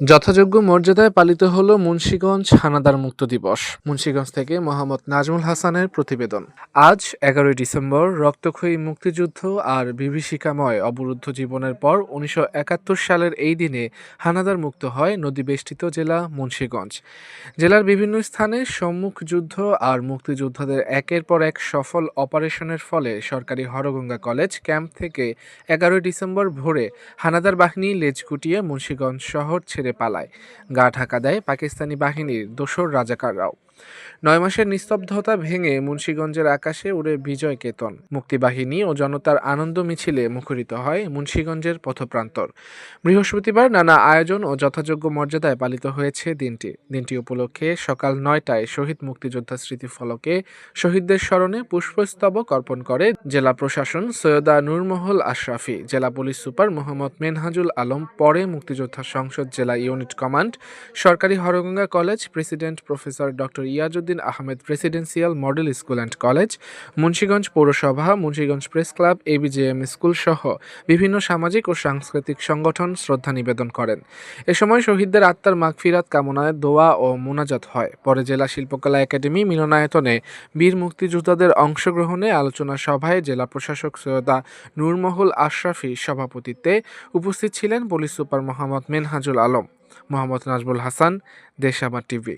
যথাযোগ্য মর্যাদায় পালিত হলো মুন্সীগঞ্জ হানাদার মুক্ত দিবস, মুন্সীগঞ্জ থেকে মোহাম্মদ নাজমুল হাসানের প্রতিবেদন। আজ এগারোই ডিসেম্বর, রক্তক্ষয়ী মুক্তিযুদ্ধ আর বিভীষিকাময় অবরুদ্ধ জীবনের পর উনিশশো একাত্তর সালের এই দিনে হানাদার মুক্ত হয় নদীবেষ্টিত জেলা মুন্সীগঞ্জ। জেলার বিভিন্ন স্থানে সম্মুখ যুদ্ধ আর মুক্তিযোদ্ধাদের একের পর এক সফল অপারেশনের ফলে সরকারি হরগঙ্গা কলেজ ক্যাম্প থেকে এগারোই ডিসেম্বর ভোরে হানাদার বাহিনী লেজ গুটিয়ে মুন্সীগঞ্জ শহর ছেড়ে পালায়। গা ঢাকা দেয় পাকিস্তানি বাহিনীর দোসর রাজাকাররাও। নয় মাসের নিস্তব্ধতা ভেঙে মুন্সীগঞ্জের আকাশে উড়ে বিজয় কেতন। মুক্তিবাহিনী ও জনতার আনন্দ মিছিলে মুখরিত হয় মুন্সীগঞ্জের পথপ্রান্তর। বৃহস্পতিবার নানা আয়োজন ও যথাযোগ্য মর্যাদায় পালিত হয়েছে দিনটি। দিনটি উপলক্ষে সকাল নয়টায় শহীদ মুক্তিযোদ্ধা স্মৃতিফলকে শহীদদের স্মরণে পুষ্পস্তবক অর্পণ করে জেলা প্রশাসন সৈয়দা নূরমহল আশরাফি, জেলা পুলিশ সুপার মোহাম্মদ মেনহাজুল আলম, পরে মুক্তিযোদ্ধা সংসদ জেলা ইউনিট কমান্ড, সরকারি Horganga college president professor doctor Iyazuddin Ahmed presidential model school and college, Munshiganj পৌরসভা, Munshiganj press club ABJM school সহ বিভিন্ন সামাজিক ও সাংস্কৃতিক সংগঠন শ্রদ্ধা নিবেদন করেন। এ সময় শহীদদের আত্মার মাগফিরাত কামনায় দোয়া ও মোনাজাত হয়। পরে জেলা শিল্পকলা একাডেমি মিলনায়তনে বীর মুক্তিযোদ্ধাদের অংশগ্রহণে আলোচনা সভায় জেলা প্রশাসক সৈয়দা নূরমহল আশরাফি সভাপতিত্বে উপস্থিত ছিলেন police super Mohammad Menhajul Alam. Mohammad Nazbul Hasan দেশামা TV.